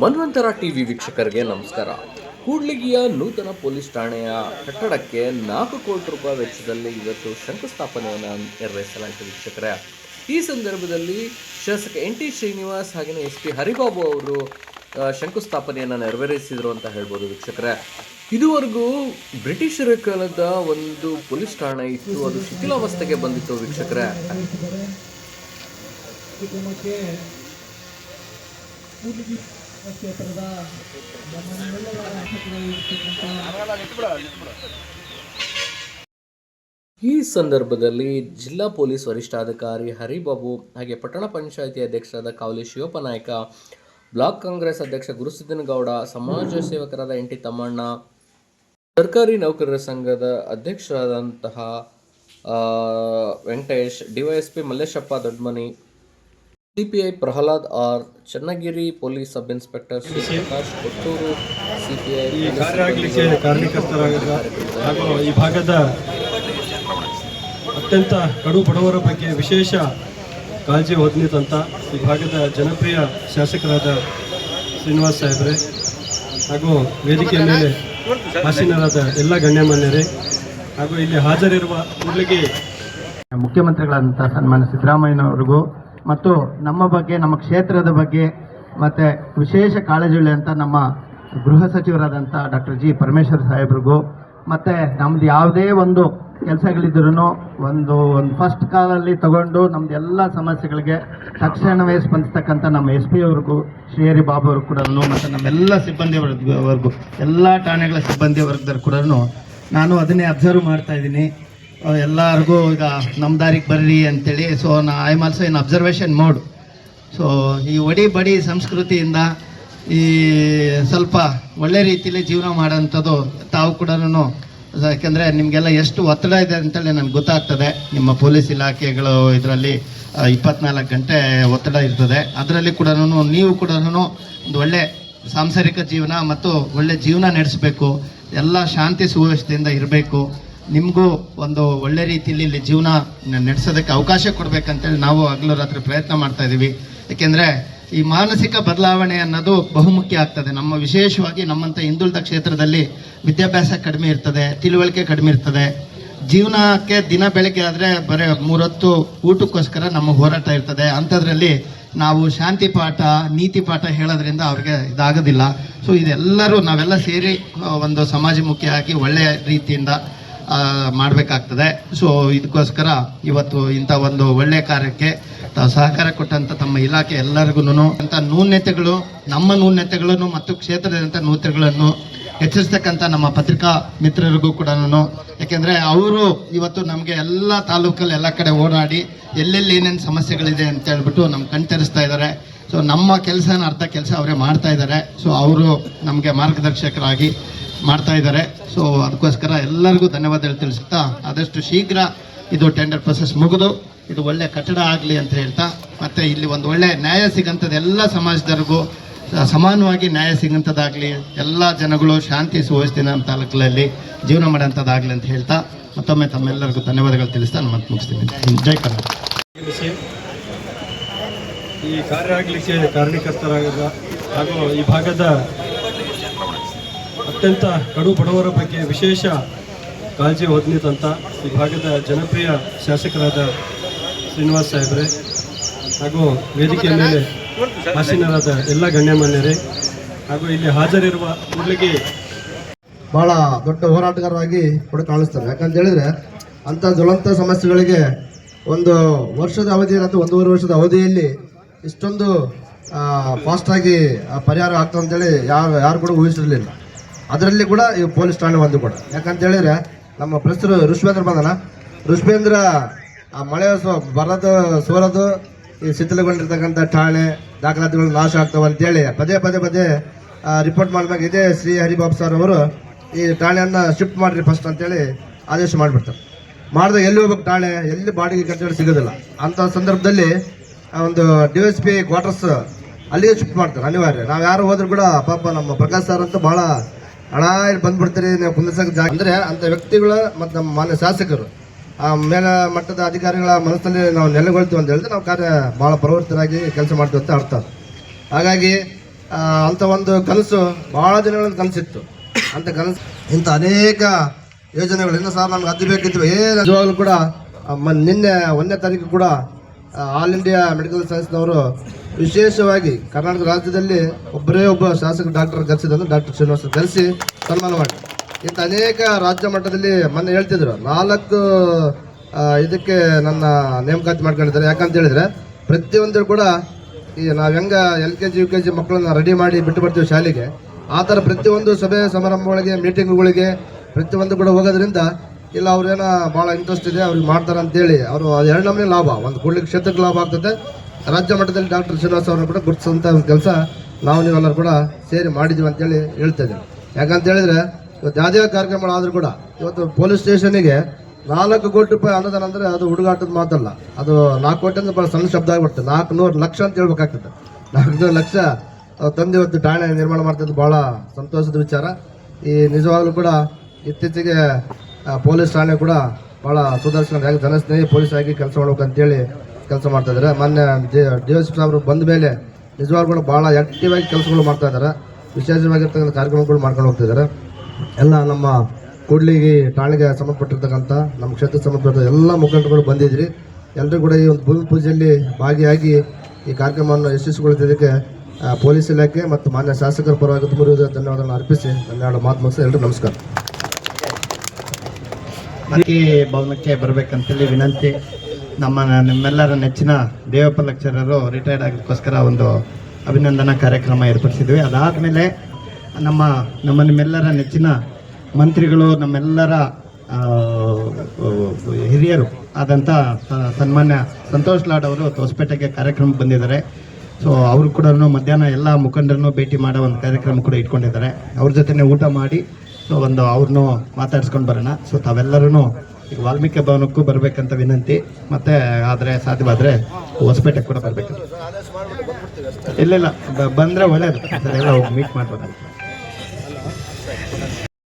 ಮನ್ವಂತರ TV ವೀಕ್ಷಕರಿಗೆ ನಮಸ್ಕಾರ. ಕೂಡ್ಲಿಗಿಯ ನೂತನ ಪೊಲೀಸ್ ಠಾಣೆಯ ಕಟ್ಟಡಕ್ಕೆ ನಾಲ್ಕು ಕೋಟಿ ರೂಪಾಯಿ ವೆಚ್ಚದಲ್ಲಿ ಇವತ್ತು ಶಂಕುಸ್ಥಾಪನೆಯನ್ನು ನೆರವೇರಿಸಲಾಯಿತು ವೀಕ್ಷಕರೇ. ಈ ಸಂದರ್ಭದಲ್ಲಿ ಶಾಸಕ ಎನ್ ಟಿ ಶ್ರೀನಿವಾಸ್ ಹಾಗೆಯೇ ಎಸ್ ಪಿ ಹರಿಬಾಬು ಅವರು ಶಂಕುಸ್ಥಾಪನೆಯನ್ನು ನೆರವೇರಿಸಿದರು ಅಂತ ಹೇಳ್ಬೋದು ವೀಕ್ಷಕರೇ. ಇದುವರೆಗೂ ಬ್ರಿಟಿಷರ ಕಾಲದ ಒಂದು ಪೊಲೀಸ್ ಠಾಣೆ ಇತ್ತು. ಅದು ಶಿಥಿಲಾವಸ್ಥೆಗೆ ಬಂದಿತ್ತು ವೀಕ್ಷಕರೇ. ಕುಟುಂಬಕ್ಕೆ ಈ ಸಂದರ್ಭದಲ್ಲಿ ಜಿಲ್ಲಾ ಪೊಲೀಸ್ ವರಿಷ್ಠಾಧಿಕಾರಿ ಹರಿಬಾಬು ಹಾಗೆ ಪಟ್ಟಣ ಪಂಚಾಯಿತಿ ಅಧ್ಯಕ್ಷರಾದ ಕಾವಲಿ ಶಿವಪ್ಪನಾಯಕ ಬ್ಲಾಕ್ ಕಾಂಗ್ರೆಸ್ ಅಧ್ಯಕ್ಷ ಗುರುಸಿದ್ದನಗೌಡ ಸಮಾಜ ಸೇವಕರಾದ ಎನ್ ಟಿ ತಮ್ಮಣ್ಣ, ಸರ್ಕಾರಿ ನೌಕರರ ಸಂಘದ ಅಧ್ಯಕ್ಷರಾದಂತಹ Venkatesh DYSP Malleshappa Dodmani CPI Prahlad R Channagiri police sub inspector Shriprakash Kotturu CPI ಈ ಕಾರ್ಯ ಆಗಲಿಕ್ಕೆ ಕಾರಣಕರ್ತರಾಗಿದ್ದ ಹಾಗೂ ಈ ಭಾಗದ ಅತ್ಯಂತ ಕಡು ಬಡವರ ಬಗ್ಗೆ ವಿಶೇಷ ಕಾಳಜಿ ಹೊಂದಿದಂಥ ಈ ಭಾಗದ ಜನಪ್ರಿಯ ಶಾಸಕರಾದ ಶ್ರೀನಿವಾಸ್ ಸಾಹೇಬ್ರೆ ಹಾಗೂ ವೇದಿಕೆಯ ಮೇಲೆ ಆಸೀನರಾದ ಎಲ್ಲ ಗಣ್ಯಮಾನ್ಯರೇ ಹಾಗೂ ಇಲ್ಲಿ ಹಾಜರಿರುವ ಕೂಡಲಿಗೆ ಮುಖ್ಯಮಂತ್ರಿಗಳಾದಂಥ ಸನ್ಮಾನ್ಯ ಸಿದ್ದರಾಮಯ್ಯನವರಿಗೂ ಮತ್ತು ನಮ್ಮ ಬಗ್ಗೆ, ನಮ್ಮ ಕ್ಷೇತ್ರದ ಬಗ್ಗೆ, ಮತ್ತು ವಿಶೇಷ ಕಾಳಜಿ ಅಂತ ನಮ್ಮ ಗೃಹ ಸಚಿವರಾದಂಥ ಡಾಕ್ಟರ್ ಜಿ ಪರಮೇಶ್ವರ್ ಸಾಹೇಬ್ರಿಗೂ, ಮತ್ತು ನಮ್ಮದು ಯಾವುದೇ ಒಂದು ಕೆಲಸಗಳಿದ್ರೂ ಒಂದು ಒಂದು ಫಸ್ಟ್ ಕಾಲಲ್ಲಿ ತಗೊಂಡು ನಮ್ದು ಎಲ್ಲ ಸಮಸ್ಯೆಗಳಿಗೆ ತಕ್ಷಣವೇ ಸ್ಪಂದಿಸ್ತಕ್ಕಂಥ ನಮ್ಮ ಎಸ್ ಪಿ ಅವ್ರಿಗೂ, ಶ್ರೀಹರಿ ಬಾಬು ಅವ್ರಿಗೂ ಕೂಡ ಮತ್ತು ನಮ್ಮೆಲ್ಲ ಸಿಬ್ಬಂದಿ ವರ್ಗವರೆಗೂ ಎಲ್ಲ ಠಾಣೆಗಳ ಸಿಬ್ಬಂದಿ ವರ್ಗದವ್ರು ಕೂಡ ನಾನು ಅದನ್ನೇ ಅಬ್ಸರ್ವ್ ಮಾಡ್ತಾ ಇದ್ದೀನಿ. ಎಲ್ಲರಿಗೂ ಈಗ ನಮ್ಮ ದಾರಿಗೆ ಬರ್ರಿ ಅಂತೇಳಿ. ಸೊ ನಾ I am also in observation mode so ಈ ಒಡಿ ಬಡಿ ಸಂಸ್ಕೃತಿಯಿಂದ ಈ ಸ್ವಲ್ಪ ಒಳ್ಳೆ ರೀತಿಯಲ್ಲಿ ಜೀವನ ಮಾಡೋಂಥದ್ದು ತಾವು ಕೂಡ ಯಾಕೆಂದರೆ ನಿಮಗೆಲ್ಲ ಎಷ್ಟು ಒತ್ತಡ ಇದೆ ಅಂತೇಳಿ ನನಗೆ ಗೊತ್ತಾಗ್ತದೆ. ನಿಮ್ಮ ಪೊಲೀಸ್ ಇಲಾಖೆಗಳು ಇದರಲ್ಲಿ ಇಪ್ಪತ್ನಾಲ್ಕು ಗಂಟೆ ಒತ್ತಡ ಇರ್ತದೆ. ಅದರಲ್ಲಿ ಕೂಡ ನೀವು ಕೂಡ ಒಂದು ಒಳ್ಳೆ ಸಾಂಸಾರಿಕ ಜೀವನ ಮತ್ತು ಒಳ್ಳೆ ಜೀವನ ನಡೆಸಬೇಕು. ಎಲ್ಲ ಶಾಂತಿ ಸುವ್ಯವಸ್ಥೆಯಿಂದ ಇರಬೇಕು. ನಿಮಗೂ ಒಂದು ಒಳ್ಳೆ ರೀತಿಯಲ್ಲಿ ಇಲ್ಲಿ ಜೀವನ ನಡೆಸೋದಕ್ಕೆ ಅವಕಾಶ ಕೊಡಬೇಕಂತೇಳಿ ನಾವು ಹಗಲು ರಾತ್ರಿ ಪ್ರಯತ್ನ ಮಾಡ್ತಾ ಇದ್ದೀವಿ ಏಕೆಂದರೆ ಈ ಮಾನಸಿಕ ಬದಲಾವಣೆ ಅನ್ನೋದು ಬಹುಮುಖ್ಯ ಆಗ್ತದೆ. ನಮ್ಮ ವಿಶೇಷವಾಗಿ ನಮ್ಮಂಥ ಹಿಂದುಳಿದ ಕ್ಷೇತ್ರದಲ್ಲಿ ವಿದ್ಯಾಭ್ಯಾಸ ಕಡಿಮೆ ಇರ್ತದೆ, ತಿಳುವಳಿಕೆ ಕಡಿಮೆ ಇರ್ತದೆ. ಜೀವನಕ್ಕೆ ದಿನ ಬೆಳಗ್ಗೆ ಆದರೆ ಬರೀ ಮೂರೊತ್ತು ಊಟಕ್ಕೋಸ್ಕರ ನಮ್ಮ ಹೋರಾಟ ಇರ್ತದೆ. ಅಂಥದ್ರಲ್ಲಿ ನಾವು ಶಾಂತಿ ಪಾಠ, ನೀತಿ ಪಾಠ ಹೇಳೋದ್ರಿಂದ ಅವ್ರಿಗೆ ಇದಾಗೋದಿಲ್ಲ. ಸೊ ಇದೆಲ್ಲರೂ ನಾವೆಲ್ಲ ಸೇರಿ ಒಂದು ಸಮಾಜಮುಖಿಯಾಗಿ ಒಳ್ಳೆಯ ರೀತಿಯಿಂದ ಮಾಡಬೇಕಾಗ್ತದೆ. ಸೊ ಇದಕ್ಕೋಸ್ಕರ ಇವತ್ತು ಇಂಥ ಒಂದು ಒಳ್ಳೆಯ ಕಾರ್ಯಕ್ಕೆ ತಾವು ಸಹಕಾರ ಕೊಟ್ಟಂಥ ತಮ್ಮ ಇಲಾಖೆ ಎಲ್ಲರಿಗೂ ಅಂಥ ನ್ಯೂನ್ಯತೆಗಳು ನಮ್ಮ ನ್ಯೂನ್ಯತೆಗಳನ್ನು ಮತ್ತು ಕ್ಷೇತ್ರದಂಥ ನೂತ್ರಗಳನ್ನು ಹೆಚ್ಚಿಸ್ತಕ್ಕಂಥ ನಮ್ಮ ಪತ್ರಿಕಾ ಮಿತ್ರರಿಗೂ ಕೂಡ ಯಾಕೆಂದರೆ ಅವರು ಇವತ್ತು ನಮಗೆ ಎಲ್ಲ ತಾಲೂಕಲ್ಲಿ ಎಲ್ಲ ಕಡೆ ಓಡಾಡಿ ಎಲ್ಲೆಲ್ಲಿ ಏನೇನು ಸಮಸ್ಯೆಗಳಿದೆ ಅಂತ ಹೇಳ್ಬಿಟ್ಟು ನಮ್ಗೆ ಕಣ್ತರಿಸ್ತಾ ಇದ್ದಾರೆ ಸೊ ನಮ್ಮ ಕೆಲಸನ ಅರ್ಧ ಕೆಲಸ ಅವರೇ ಮಾಡ್ತಾ ಇದ್ದಾರೆ ಸೊ ಅವರು ನಮಗೆ ಮಾರ್ಗದರ್ಶಕರಾಗಿ ಮಾಡ್ತಾ ಇದ್ದಾರೆ. ಸೊ ಅದಕ್ಕೋಸ್ಕರ ಎಲ್ಲರಿಗೂ ಧನ್ಯವಾದಗಳು ತಿಳಿಸುತ್ತಾ, ಆದಷ್ಟು ಶೀಘ್ರ ಇದು ಟೆಂಡರ್ ಪ್ರೊಸೆಸ್ ಮುಗಿದು, ಇದು ಒಳ್ಳೆ ಕಟ್ಟಡ ಆಗಲಿ ಅಂತ ಹೇಳ್ತಾ, ಮತ್ತು ಇಲ್ಲಿ ಒಂದು ಒಳ್ಳೆ ನ್ಯಾಯ ಸಿಗಂಥದ್ದು ಎಲ್ಲ ಸಮಾಜದವ್ರಿಗೂ ಸಮಾನವಾಗಿ ನ್ಯಾಯ ಸಿಗಂಥದ್ದಾಗಲಿ ಎಲ್ಲ ಜನಗಳು ಶಾಂತಿ ಸುವಸ್ಥಿನ ತಾಲೂಕಲ್ಲಿ ಜೀವನ ಮಾಡೋಂಥದ್ದಾಗಲಿ ಅಂತ ಹೇಳ್ತಾ, ಮತ್ತೊಮ್ಮೆ ತಮ್ಮೆಲ್ಲರಿಗೂ ಧನ್ಯವಾದಗಳು ತಿಳಿಸ್ತಾ ನಾನು ಮತ್ತೆ ಮುಗಿಸ್ತೀನಿ. ಜೈ ಕರ್ನಾಟಕ. ಈ ಕಾರ್ಯ ಆಗಲಿಕ್ಕೆ ಕಾರಣಕರ್ತರಾಗಿದ್ದ ಹಾಗೂ ಈ ಭಾಗದ ಅತ್ಯಂತ ಕಡು ಬಡವರ ಬಗ್ಗೆ ವಿಶೇಷ ಕಾಳಜಿ ಹೊಂದಿದಂಥ ಈ ಭಾಗದ ಜನಪ್ರಿಯ ಶಾಸಕರಾದ ಶ್ರೀನಿವಾಸ್ ಸಾಹೇಬ್ರೆ ಹಾಗೂ ವೇದಿಕೆಯ ಮೇಲೆ ಆಸೀನರಾದ ಎಲ್ಲ ಗಣ್ಯಮಾನ್ಯರೇ ಹಾಗೂ ಇಲ್ಲಿ ಹಾಜರಿರುವ ಕೂಡಲಿಗೆ ಬಹಳ ದೊಡ್ಡ ಹೋರಾಟಗಾರರಾಗಿ ಕೂಡ ಕಾಣಿಸ್ತಾರೆ. ಯಾಕಂತ ಹೇಳಿದ್ರೆ ಅಂಥ ಜ್ವಲಂತ ಸಮಸ್ಯೆಗಳಿಗೆ ಒಂದು ವರ್ಷದ ಅವಧಿ ಅಥವಾ ಒಂದೂವರೆ ವರ್ಷದ ಅವಧಿಯಲ್ಲಿ ಇಷ್ಟೊಂದು ಫಾಸ್ಟಾಗಿ ಪರಿಹಾರ ಆಗ್ತದೆ ಅಂತೇಳಿ ಯಾರು ಯಾರು ಕೂಡ ಊಹಿಸಿರಲಿಲ್ಲ. ಅದರಲ್ಲಿ ಕೂಡ ಈ ಪೊಲೀಸ್ ಠಾಣೆ ಒಂದು ಕೂಡ. ಯಾಕಂತ ಹೇಳಿದ್ರೆ ನಮ್ಮ ಪ್ರಸ್ತುತ ಋಷ್ಭೇಂದ್ರ ಬಂದನ. ಋಷ್ಭೇಂದ್ರ ಆ ಮಳೆ ಬರೋದು, ಸೋರೋದು, ಈ ಶಿಥಿಲಗೊಂಡಿರ್ತಕ್ಕಂಥ ಠಾಣೆ, ದಾಖಲಾತಿಗಳು ನಾಶ ಆಗ್ತವೆ ಅಂತೇಳಿ ಪದೇ ಪದೇ ಪದೇ ರಿಪೋರ್ಟ್ ಮಾಡಿದಾಗ ಇದೇ ಶ್ರೀ ಹರಿಬಾಬು ಸರ್ ಅವರು ಈ ಠಾಣೆಯನ್ನು ಶಿಫ್ಟ್ ಮಾಡಿರಿ ಫಸ್ಟ್ ಅಂತೇಳಿ ಆದೇಶ ಮಾಡಿಬಿಡ್ತಾರೆ ಮಾಡಿದಾಗ ಎಲ್ಲಿ ಹೋಗ್ಬೇಕು ಠಾಣೆ? ಎಲ್ಲಿ ಬಾಡಿಗೆ ಕಟ್ಟಡ ಸಿಗೋದಿಲ್ಲ. ಅಂಥ ಸಂದರ್ಭದಲ್ಲಿ ಒಂದು ಡಿ ಎಸ್ ಪಿ ಕ್ವಾರ್ಟರ್ಸ್ ಅಲ್ಲಿಗೆ ಶಿಫ್ಟ್ ಮಾಡ್ತಾರೆ ಅನಿವಾರ್ಯ. ನಾವು ಯಾರು ಹೋದ್ರು ಕೂಡ ಪಾಪ ನಮ್ಮ ಪ್ರಕಾಶ್ ಸರ್ ಅಂತೂ ಭಾಳ ಹಣ ಇಲ್ಲಿ ಬಂದ್ಬಿಡ್ತೀರಿ, ನೀವು ಕುಂದಿಸಕ್ಕೆ ಜಾಗ ಅಂದರೆ ಅಂಥ ವ್ಯಕ್ತಿಗಳು ಮತ್ತು ನಮ್ಮ ಮಾನ್ಯ ಶಾಸಕರು, ಆ ಮೇಲ ಮಟ್ಟದ ಅಧಿಕಾರಿಗಳ ಮನಸ್ಸಲ್ಲಿ ನಾವು ನೆಲೆಗೊಳ್ತೀವಿ ಅಂತ ಹೇಳಿದ್ರೆ ನಾವು ಕಾರ್ಯ ಭಾಳ ಪ್ರವೃತ್ತರಾಗಿ ಕೆಲಸ ಮಾಡ್ತೀವಿ ಅಂತ ಅರ್ಥ. ಹಾಗಾಗಿ ಅಂಥ ಒಂದು ಕನಸು ಬಹಳ ದಿನಗಳಿಂದ ಕನಸಿತ್ತು. ಅಂತ ಕನಸು ಇಂಥ ಅನೇಕ ಯೋಜನೆಗಳು ಇನ್ನು ಸಹ ನಮ್ಗೆ ಅದು ಬೇಕಿತ್ತು. ಏನು ಕೂಡ ನಿನ್ನೆ ಒಂದನೇ ತಾರೀಕು ಕೂಡ ಆಲ್ ಇಂಡಿಯಾ ಮೆಡಿಕಲ್ ಸೈನ್ಸ್ನವರು ವಿಶೇಷವಾಗಿ ಕರ್ನಾಟಕ ರಾಜ್ಯದಲ್ಲಿ ಒಬ್ಬರೇ ಒಬ್ಬ ಶಾಸಕ ಡಾಕ್ಟರ್ ಕರೆಸಿದಂದ್ರೆ ಡಾಕ್ಟರ್ ಶ್ರೀನಿವಾಸ ಕರೆಸಿ ಸನ್ಮಾನ ಮಾಡಿ ಇಂಥ ಅನೇಕ ರಾಜ್ಯ ಮಟ್ಟದಲ್ಲಿ ಮೊನ್ನೆ ಹೇಳ್ತಿದ್ರು, ನಾಲ್ಕು ಇದಕ್ಕೆ ನನ್ನ ನೇಮಕಾತಿ ಮಾಡ್ಕೊಂಡಿದ್ದಾರೆ. ಯಾಕಂತ ಹೇಳಿದ್ರೆ ಪ್ರತಿಯೊಂದು ಕೂಡ ಈ ನಾವು ಹೆಂಗ L K G, U K G ಮಕ್ಕಳನ್ನ ರೆಡಿ ಮಾಡಿ ಬಿಟ್ಟು ಬರ್ತೀವಿ ಶಾಲೆಗೆ, ಆ ಥರ ಪ್ರತಿಯೊಂದು ಸಭೆ ಸಮಾರಂಭಗಳಿಗೆ ಮೀಟಿಂಗ್ಗಳಿಗೆ ಪ್ರತಿಯೊಂದು ಕೂಡ ಹೋಗೋದ್ರಿಂದ ಇಲ್ಲ ಅವ್ರೇನೋ ಭಾಳ ಇಂಟ್ರೆಸ್ಟ್ ಇದೆ, ಅವ್ರಿಗೆ ಮಾಡ್ತಾರೆ ಅಂತೇಳಿ ಅವರು, ಅದು ಎರಡು ನಮೂನೆ ಲಾಭ. ಒಂದು ಕೂಡ್ಲಿಕ್ಕೆ ಕ್ಷೇತ್ರಕ್ಕೆ ಲಾಭ ಆಗ್ತದೆ ರಾಜ್ಯ ಮಟ್ಟದಲ್ಲಿ ಡಾಕ್ಟರ್ ಶ್ರೀನಿವಾಸ ಅವರನ್ನು ಕೂಡ ಗುರುತಿಸಂಥ ಒಂದು ಕೆಲಸ ನಾವು ನೀವೆಲ್ಲರೂ ಕೂಡ ಸೇರಿ ಮಾಡಿದ್ದೀವಿ ಅಂತೇಳಿ ಹೇಳ್ತಾ ಇದ್ದೀನಿ. ಯಾಕಂತ ಹೇಳಿದ್ರೆ ಇವತ್ತು ಯಾವುದೇ ಕಾರ್ಯಕ್ರಮಗಳಾದರೂ ಕೂಡ ಇವತ್ತು ಪೊಲೀಸ್ ಸ್ಟೇಷನಿಗೆ ನಾಲ್ಕು ಕೋಟಿ ರೂಪಾಯಿ ಅನುದಾನ ಅಂದರೆ ಅದು ಹುಡುಗಾಟದ ಮಾತಲ್ಲ. ಅದು ನಾಲ್ಕು ಕೋಟಿ ಅಂದ್ರೆ ಭಾಳ ಸಣ್ಣ ಶಬ್ದ ಆಗಿಬಿಡುತ್ತೆ. ನಾಲ್ಕು ನೂರು ಲಕ್ಷ ಅಂತ ಹೇಳ್ಬೇಕಾಗ್ತದೆ. ನಾಲ್ಕುನೂರು ಲಕ್ಷ ತಂದು ಇವತ್ತು ಠಾಣೆ ನಿರ್ಮಾಣ ಮಾಡ್ತಿದ್ದು ಭಾಳ ಸಂತೋಷದ ವಿಚಾರ. ಈ ನಿಜವಾಗ್ಲೂ ಕೂಡ ಇತ್ತೀಚೆಗೆ ಪೊಲೀಸ್ ಠಾಣೆ ಕೂಡ ಭಾಳ ಸುದರ್ಶನ ಆಗಿ ಜನಸ್ನೇಹಿ ಪೊಲೀಸ್ ಆಗಿ ಕೆಲಸ ಮಾಡ್ಬೇಕಂತೇಳಿ ಕೆಲಸ ಮಾಡ್ತಾ ಇದ್ದಾರೆ. ಮೊನ್ನೆ ಡಿ ಎಸ್ ಸಾಹೇಬರು ಬಂದ ಮೇಲೆ ನಿಜವಾಗ್ಲೂ ಭಾಳ ಆ್ಯಕ್ಟಿವ್ ಆಗಿ ಕೆಲಸಗಳು ಮಾಡ್ತಾ ಇದ್ದಾರೆ. ವಿಶೇಷವಾಗಿರ್ತಕ್ಕಂಥ ಕಾರ್ಯಕ್ರಮಗಳು ಮಾಡ್ಕೊಂಡು ಹೋಗ್ತಿದ್ದಾರೆ ಎಲ್ಲ ನಮ್ಮ ಕೂಡ್ಲಿಗೆ ಠಾಣೆಗೆ ಸಂಬಂಧಪಟ್ಟಿರ್ತಕ್ಕಂಥ, ನಮ್ಮ ಕ್ಷೇತ್ರಕ್ಕೆ ಸಂಬಂಧಪಟ್ಟ ಎಲ್ಲ ಮುಖಂಡರುಗಳು ಬಂದಿದ್ರಿ. ಎಲ್ಲರೂ ಕೂಡ ಈ ಒಂದು ಭೂಮಿ ಪೂಜೆಯಲ್ಲಿ ಭಾಗಿಯಾಗಿ ಈ ಕಾರ್ಯಕ್ರಮವನ್ನು ಯಶಸ್ವಿಗೊಳಿಸಿದ್ದಕ್ಕೆ ಪೊಲೀಸ್ ಇಲಾಖೆ ಮತ್ತು ಮಾನ್ಯ ಶಾಸಕರ ಪರವಾಗಿ ತುಂಬ ಧನ್ಯವಾದಗಳನ್ನು ಅರ್ಪಿಸಿ. ಧನ್ಯವಾದ ಮಾತು ಮುಗಿಸಿ ಎಲ್ಲರೂ ನಮಸ್ಕಾರ. ಭವನಕ್ಕೆ ಬರಬೇಕಂತೇಳಿ ವಿನಂತಿ. ನಮ್ಮ ನಿಮ್ಮೆಲ್ಲರ ನೆಚ್ಚಿನ ದೇವಪ್ಪ ಲೆಕ್ಚರರು ರಿಟೈರ್ಡ್ ಆಗೋಕ್ಕೋಸ್ಕರ ಒಂದು ಅಭಿನಂದನಾ ಕಾರ್ಯಕ್ರಮ ಏರ್ಪಡಿಸಿದ್ವಿ. ಅದಾದಮೇಲೆ ನಮ್ಮ ನಮ್ಮ ನಿಮ್ಮೆಲ್ಲರ ನೆಚ್ಚಿನ ಮಂತ್ರಿಗಳು, ನಮ್ಮೆಲ್ಲರ ಹಿರಿಯರು ಆದಂಥ ಸನ್ಮಾನ್ಯ ಸಂತೋಷ್ ಲಾಡ್ ಅವರು ಹೊಸಪೇಟೆಗೆ ಕಾರ್ಯಕ್ರಮ ಬಂದಿದ್ದಾರೆ. ಸೊ ಅವರು ಕೂಡ ಮಧ್ಯಾಹ್ನ ಎಲ್ಲ ಮುಖಂಡರನ್ನು ಭೇಟಿ ಮಾಡೋ ಒಂದು ಕಾರ್ಯಕ್ರಮ ಕೂಡ ಇಟ್ಕೊಂಡಿದ್ದಾರೆ. ಅವ್ರ ಜೊತೆನೆ ಊಟ ಮಾಡಿ ಸೊ ಒಂದು ಅವ್ರನ್ನೂ ಮಾತಾಡ್ಸ್ಕೊಂಡು ಬರೋಣ. ಸೊ ತಾವೆಲ್ಲರೂ ಈಗ ವಾಲ್ಮೀಕಿ ಭವನಕ್ಕೂ ಬರಬೇಕಂತ ವಿನಂತಿ. ಮತ್ತೆ ಆದರೆ ಸಾಧ್ಯವಾದರೆ ಹೊಸಪೇಟೆಗೆ ಕೂಡ ಬರಬೇಕು ಇಲ್ಲ ಇಲ್ಲ. ಬಂದರೆ ಒಳ್ಳೇದು. ಸರ್, ಎಲ್ಲ ಹೋಗಿ ಮೀಟ್ ಮಾಡ್ಬೋದು